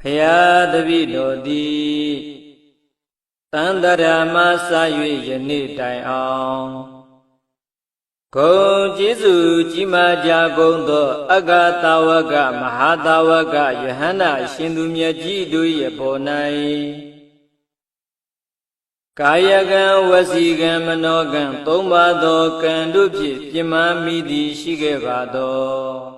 ဖျားတပိတော်သည်တန်တရာမစာ၍ယနေ့တိုင်အောင်ဂုံကျေးဇူးကြီးမားကြကုန်သော အဂတာဝကမဟာတာဝကယဟန္တာရှင်သူမြတ်ကြီးတို့၏ပေါ်၌ကာယကံဝစီကံမနောကံသုံးပါးသောကံတို့ဖြင့်ပြင်းမာမိသည်ရှိခဲ့ပါသော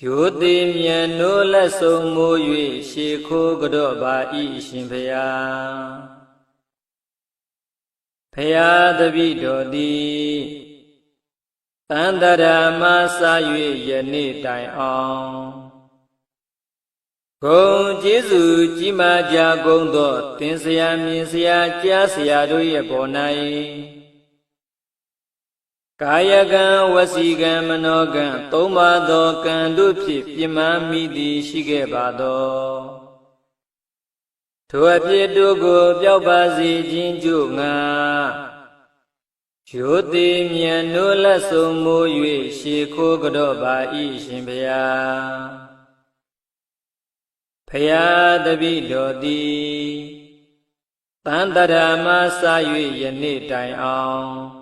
ယိုတိမြတ်နိုးလက်ဆုံးမူ၍ရှေခိုးကြော့ပါ၏ရှင်ဖျားဖျားတပိတော်သည်တန်တရာမစာ၍ယနေ့တိုင်အောင်ဂုံကျေးဇူးကြီးမားကြကုန်သောတင်ဆရာမြင်ဆရာကြားဆရာတို့ရဲ့ဘော၌ ကာယကံဝစီကံမနောကံသုံးပါးသောကံတို့ဖြင့်ပြင်းမာမိသည်ရှိခဲ့ပါသောထိုအဖြစ်တို့ကိုပျောက်ပါစေခြင်းကြို့ငါယိုတိမြတ်နိုးလက်ဆုံးမူ၍ရှေခိုးကြော့ပါ၏ရှင်ဖျားဖျားတပိတော်သည်တန်တရာမစာ၍ယနေ့တိုင်အောင်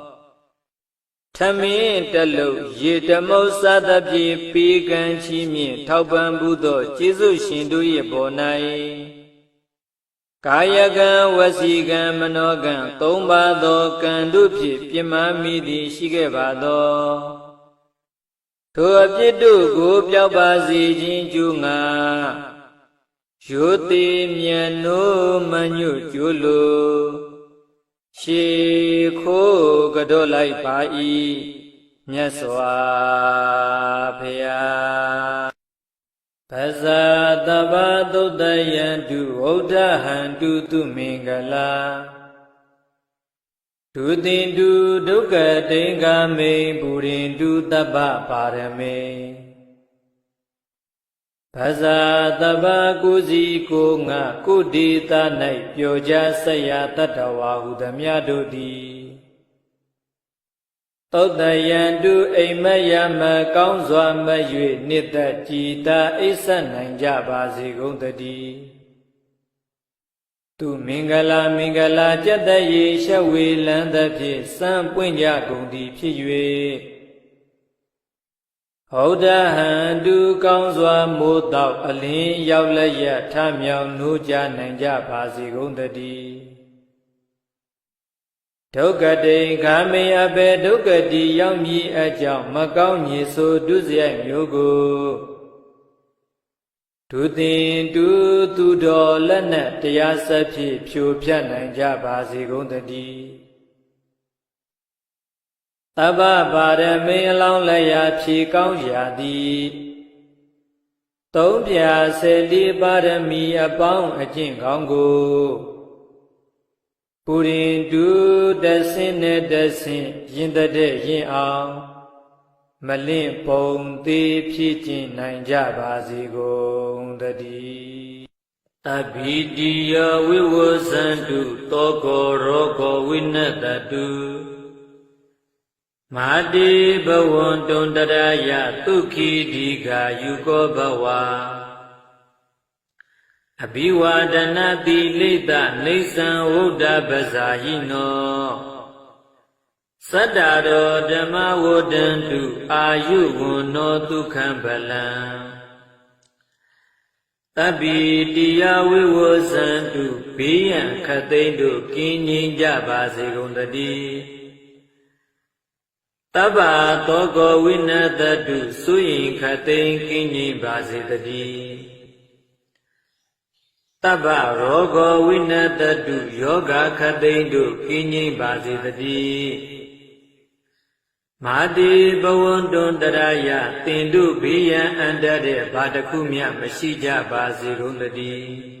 ထ မင်းတလုံးရေတမုတ်စသဖြင့်ပေကံချီးမြင့်ထောက်ပံ့မှုသောကျေးဇူးရှင်တို့၏ပေါ်၌ကာယကံဝစီကံမနောကံသုံးပါးသောကံတို့ဖြင့်ပြမမိသည်ရှိခဲ့ပါသောထိုအပြစ်တို့ကိုပျောက်ပါစေခြင်းကျူးငါယောတိမြန်နိုးမညွတ်ကျိုးလို ရှေခိုးကြော့လိုက်ပါ၏မြတ်စွာဘုရားပဇာတဗ္ဗသုတ်တယံတုဝုဒ္ဓဟံတုသူမင်္ဂလာဒုတိတုဒုက္ကတိင်္ဂမေပုရိန္တုတပ္ပပါရမေ ဘဇာတဗ္ဗကုစီကိုငါကုဒေတာ၌ပြောကြဆက်ရတတ္တဝါဟုသမျှတို့သည်သုတ်တယံတုအိမ်မက်ယမကောင်းစွာမ၍နိတ္တကြည်တာအိဆတ်နိုင်ကြပါစေကုန်တည်းသူမင်္ဂလာမင်္ဂလာကြက်တရေရှဝေလန်းသဖြင့်စံပွင့်ကြကုန်သည်ဖြစ်၍ ဟောဒဟံတုကောင်းစွာမိုးတော့အလင်းရောက်လက်ရထမြောင်နိုးကြနိုင်ကြပါစေကုန်တည်းဒုက္ကတိခာမေအဘေဒုက္ကတိရောက်မည်အကြောင်းမကောင်းညေဆိုဒုစရိုက်မျိုးကိုဒုတင်တူသူတော်လက်နဲ့တရားစက်ဖြင့်ဖြိုဖြတ်နိုင်ကြပါစေကုန်တည်း တဗ္ဗပါရမေအလောင်းလည်းရာဖြေကောင်းရာသည်သုံးပြဆယ်လေးပါရမီအပေါင်းအကျင့်ကောင်းကိုပုရိန္တုတဆင်းနဲ့တဆင်းရင်တဲ့ရင်အောင် မလင့်ပုံသေးဖြစ်ကျင်နိုင်ကြပါစေကုန်တည်းတပိတိယဝိဝဇန္တုတောကောရောကောဝိနတတု မာတိဘဝံတုံတရယသုခိဒီဃာယူကောဘဝအဘိဝါဒနာတိလိတနေသံဝုဒ္ဓပဇာယိနောသတ္တရောဓမ္မဝဒ္ဒန္တုအာယုဝန္နောဒုက္ခံဗလံတပိတိယဝိဝဇန္တုဘေးရန်ခသိမ့်တို့ကင်းငြိမ်းကြပါစေကုန်တည်း တဗ္ဗသောကောဝိနတတုစွရင်ခသိမ့်ကင်းငြိမ်းပါစေတည်းတဗ္ဗရောဂောဝိနတတုယောဂခသိမ့်တို့ကင်းငြိမ်းပါစေတည်းမာတိဘဝန္တုံတရယတင်တို့ဘေးရန်အန္တတဲ့ဘာတစ်ခုမျှမရှိကြပါစေကုန်တည်း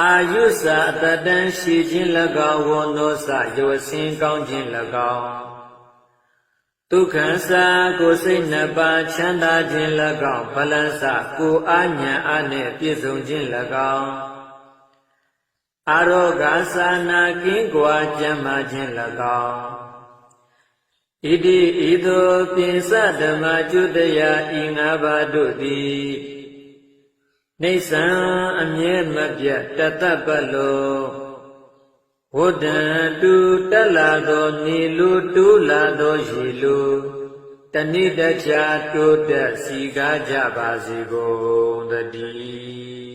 အာယုစာအတတန်ရှိခြင်း၎င်းဝန္နောစယောစင်ကောင်းခြင်း၎င်းဒုက္ခစာကိုယ်စိတ်နှစ်ပါးချမ်းသာခြင်း၎င်းဗလန်းစကိုအာညာအနှင့်ပြည့်စုံခြင်း၎င်းအာရောဂါသာနာကင်းကွာကျမ်းမာခြင်း၎င်းဣတိဤသို့ပြင်စဓမ္မကျွတရာဤငါးပါးတို့သည် နေဆံအမြဲမပြတ်တတပ္ပလောဝဒ္ဒံတူတက်လာသောနေလူတူးလာသောရေလူတဏိတ္တချာတိုးတက်စီကားကြပါစေကုန်တည်း